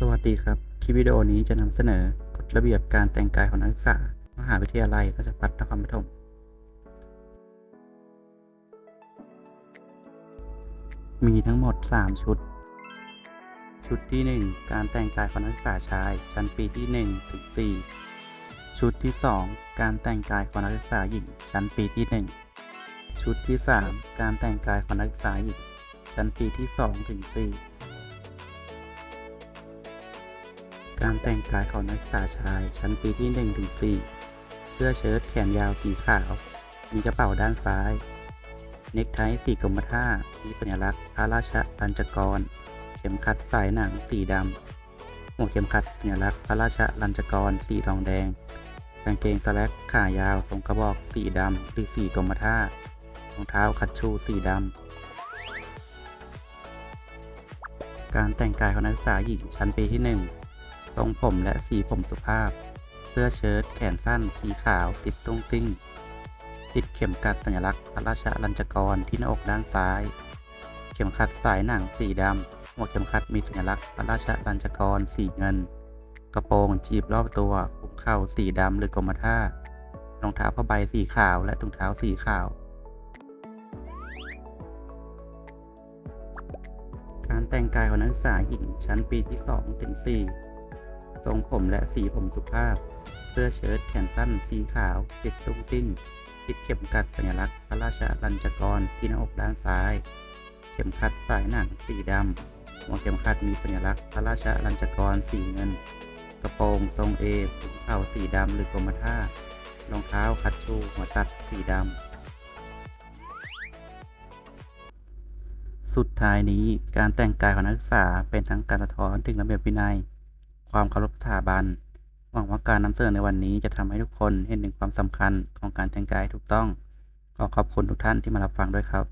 สวัสดีครับ คลิปวิดีโอนี้จะนำเสนอกฎระเบียบการแต่งกายของนักศึกษา มหาวิทยาลัยราชภัฏนครปฐม มีทั้งหมด 3 ชุด ชุดที่ 1 การแต่งกายของนักศึกษาชาย ชั้นปีที่ 1 ถึง 4 ชุดที่ 2 การแต่งกายของนักศึกษาหญิง ชั้นปีที่ 1 ชุดที่ 3 การแต่งกายของนักศึกษาหญิง ชั้นปีที่ 2 ถึง 4 การแต่งกายของนักศึกษาชายชั้นปีที่1ถึง4เสื้อเชิ้ตแขนยาวสีขาว มีกระเป๋าด้านซ้าย เนคไทสีกรมท่า มีสัญลักษณ์พระราชปัญจกร เข็มขัดสายหนังสีดำหัวเข็มขัดสัญลักษณ์พระราชลัญจกรสีทองแดง กางเกงสแลกขายาวทรงกระบอกสีดำหรือสีกรมท่ารองเท้าคัดชูสีดำการแต่งกายของนักศึกษาหญิงชั้นปีที่1 ทรงผมและสีผมสุภาพ เสื้อเชิ้ตแขนสั้น สีขาว ติดตุ้งติ้ง ติดเข็มกัดสัญลักษณ์พระราชลัญจกรที่หน้าอกด้านซ้าย เข็มขัดสายหนังสีดำหัวเข็มขัดมีสัญลักษณ์พระราชลัญจกรสีเงิน กระโปรงจีบรอบตัวคุมเข่าสีดำหรือกรมท่ารองเท้าผ้าใบสีขาวและถุงเท้าสีขาวการแต่งกายของนักศึกษาหญิงชั้นปีที่ 2 ถึง 4 ทรงผมและสีผมสุภาพ เสื้อเชิ้ตแขนสั้นสีขาว ติดตุ้งติ้งติดเข็มกัดสัญลักษณ์พระราชลัญจกรที่หน้าอกด้านซ้าย เข็มขัดสายหนังสีดำหัวเข็มขัดมีสัญลักษณ์พระราชลัญจกรสีเงิน กระโปรงทรงเอถุงเข่าสีดำหรือกรมท่ารองเท้าคัดชูหัวตัดสีดำสุดท้ายนี้การแต่งกายของนักศึกษาเป็นทั้งการสะท้อนถึงระเบียบวินัย ความเคารพสถาบัน หวังว่าการนำเสนอในวันนี้จะทำให้ทุกคนเห็นถึงความสำคัญของการแต่งกายถูกต้อง ขอขอบคุณทุกท่านที่มารับฟังด้วยครับ